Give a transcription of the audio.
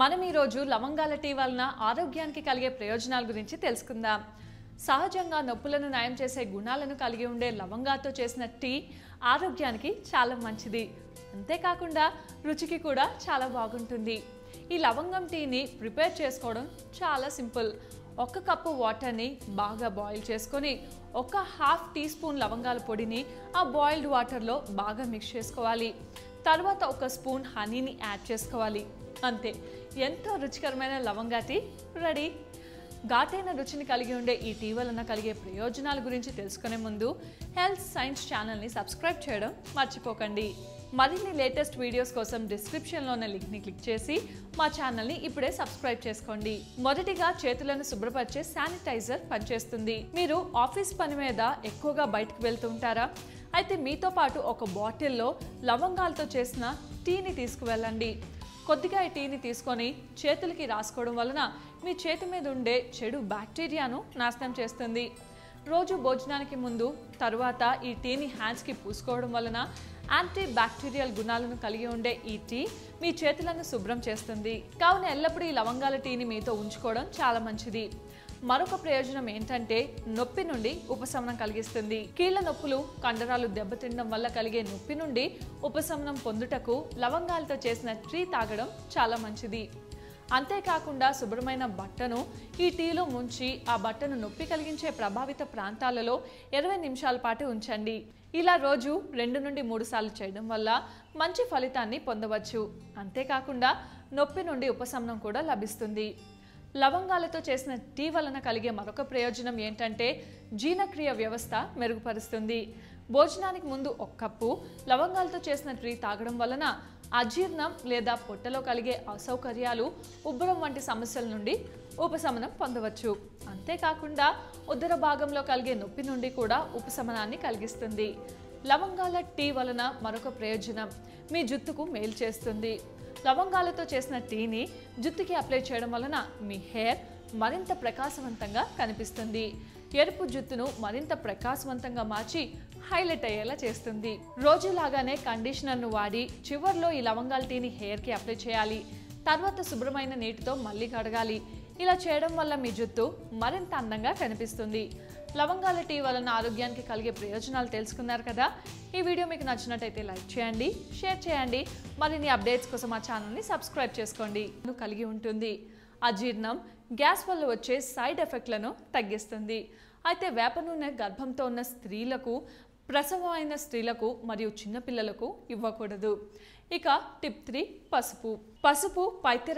మనం ఈరోజు లవంగాల టీ వలన ఆరోగ్యానికి కలిగే ప్రయోజనాల గురించి తెలుసుకుందాం. సహజంగా నొప్పులను నయం చేసే గుణాలను కలిగి ఉండే లవంగాతో చేసిన టీ ఆరోగ్యానికి చాలా మంచిది. అంతేకాకుండా రుచికి కూడా చాలా బాగుంటుంది. ఈ లవంగం టీని ప్రిపేర్ చేసుకోవడం చాలా సింపుల్. ఒక కప్పు వాటర్ని బాగా బాయిల్ చేసుకొని ఒక హాఫ్ టీ స్పూన్ లవంగాల పొడిని ఆ బాయిల్డ్ వాటర్లో బాగా మిక్స్ చేసుకోవాలి. తర్వాత ఒక స్పూన్ హనీని యాడ్ చేసుకోవాలి. అంతే. ఎంతో రుచికరమైన లవంగా టీ రెడీ. ఘాటైన రుచిని కలిగి ఉండే ఈ టీ వలన కలిగే ప్రయోజనాల గురించి తెలుసుకునే ముందు హెల్త్ సైన్స్ ఛానల్ని సబ్స్క్రైబ్ చేయడం మర్చిపోకండి. మరిన్ని లేటెస్ట్ వీడియోస్ కోసం డిస్క్రిప్షన్లో ఉన్న లింక్ని క్లిక్ చేసి మా ఛానల్ని ఇప్పుడే సబ్స్క్రైబ్ చేసుకోండి. మొదటిగా చేతులను శుభ్రపరిచే శానిటైజర్ పనిచేస్తుంది. మీరు ఆఫీస్ పని మీద ఎక్కువగా బయటకు వెళ్తుంటారా అయితే మీతో పాటు ఒక బాటిల్లో లవంగాలతో చేసిన టీని తీసుకువెళ్ళండి. కొద్దిగా ఈ టీని తీసుకొని చేతులకి రాసుకోవడం వలన మీ చేతి మీద ఉండే చెడు బ్యాక్టీరియాను నాశనం చేస్తుంది. రోజు భోజనానికి ముందు తరువాత ఈ టీని హ్యాండ్స్కి పూసుకోవడం వలన యాంటీ బ్యాక్టీరియల్ గుణాలను కలిగి ఉండే ఈ టీ మీ చేతులను శుభ్రం చేస్తుంది. కావున ఎల్లప్పుడూ ఈ లవంగాల టీని మీతో ఉంచుకోవడం చాలా మంచిది. మరొక ప్రయోజనం ఏంటంటే నొప్పి నుండి ఉపశమనం కలిగిస్తుంది. కీళ్ళ నొప్పులు కండరాలు దెబ్బతినడం వల్ల కలిగే నొప్పి నుండి ఉపశమనం పొందుటకు లవంగాలతో చేసిన టీ తాగడం చాలా మంచిది. అంతేకాకుండా శుభ్రమైన బట్టను ఈ టీలో ముంచి ఆ బట్టను నొప్పి కలిగించే ప్రభావిత ప్రాంతాలలో ఇరవై నిమిషాల పాటు ఉంచండి. ఇలా రోజు రెండు నుండి మూడు సార్లు చేయడం వల్ల మంచి ఫలితాన్ని పొందవచ్చు. అంతేకాకుండా నొప్పి నుండి ఉపశమనం కూడా లభిస్తుంది. లవంగాలతో చేసిన టీ వలన కలిగే మరొక ప్రయోజనం ఏంటంటే జీర్ణక్రియ వ్యవస్థ మెరుగుపరుస్తుంది. భోజనానికి ముందు ఒక కప్పు లవంగాలతో చేసిన టీ తాగడం వలన అజీర్ణం లేదా పొట్టలో కలిగే అసౌకర్యాలు ఉబ్బరం వంటి సమస్యల నుండి ఉపశమనం పొందవచ్చు. అంతేకాకుండా ఉదర భాగంలో కలిగే నొప్పి నుండి కూడా ఉపశమనాన్ని కలిగిస్తుంది. లవంగాల టీ వలన మరొక ప్రయోజనం మీ జుట్టుకు మేలు చేస్తుంది. లవంగాలతో చేసిన టీని జుట్టుకి అప్లై చేయడం వలన మీ హెయిర్ మరింత ప్రకాశవంతంగా కనిపిస్తుంది. ఎరుపు జుట్టును మరింత ప్రకాశవంతంగా మార్చి హైలైట్ అయ్యేలా చేస్తుంది. రోజులాగానే కండిషనర్ను వాడి చివర్లో ఈ లవంగాల టీని హెయిర్కి అప్లై చేయాలి. తర్వాత శుభ్రమైన నీటితో మళ్ళీ కడగాలి. ఇలా చేయడం వల్ల మీ జుట్టు మరింత అందంగా కనిపిస్తుంది. లవంగాల టీ వలన ఆరోగ్యానికి కలిగే ప్రయోజనాలు తెలుసుకున్నారు కదా. ఈ వీడియో మీకు నచ్చినట్టయితే లైక్ చేయండి షేర్ చేయండి. మరిన్ని అప్డేట్స్ కోసం మా ఛానల్ని సబ్స్క్రైబ్ చేసుకోండి. కలిగి ఉంటుంది. అజీర్ణం గ్యాస్ వల్ల వచ్చే సైడ్ ఎఫెక్ట్లను తగ్గిస్తుంది. అయితే వేప నూనె గర్భంతో ఉన్న స్త్రీలకు ప్రసవం అయిన స్త్రీలకు మరియు చిన్నపిల్లలకు ఇవ్వకూడదు. ఇక టిప్ త్రీ పసుపు. పసుపు పైత్య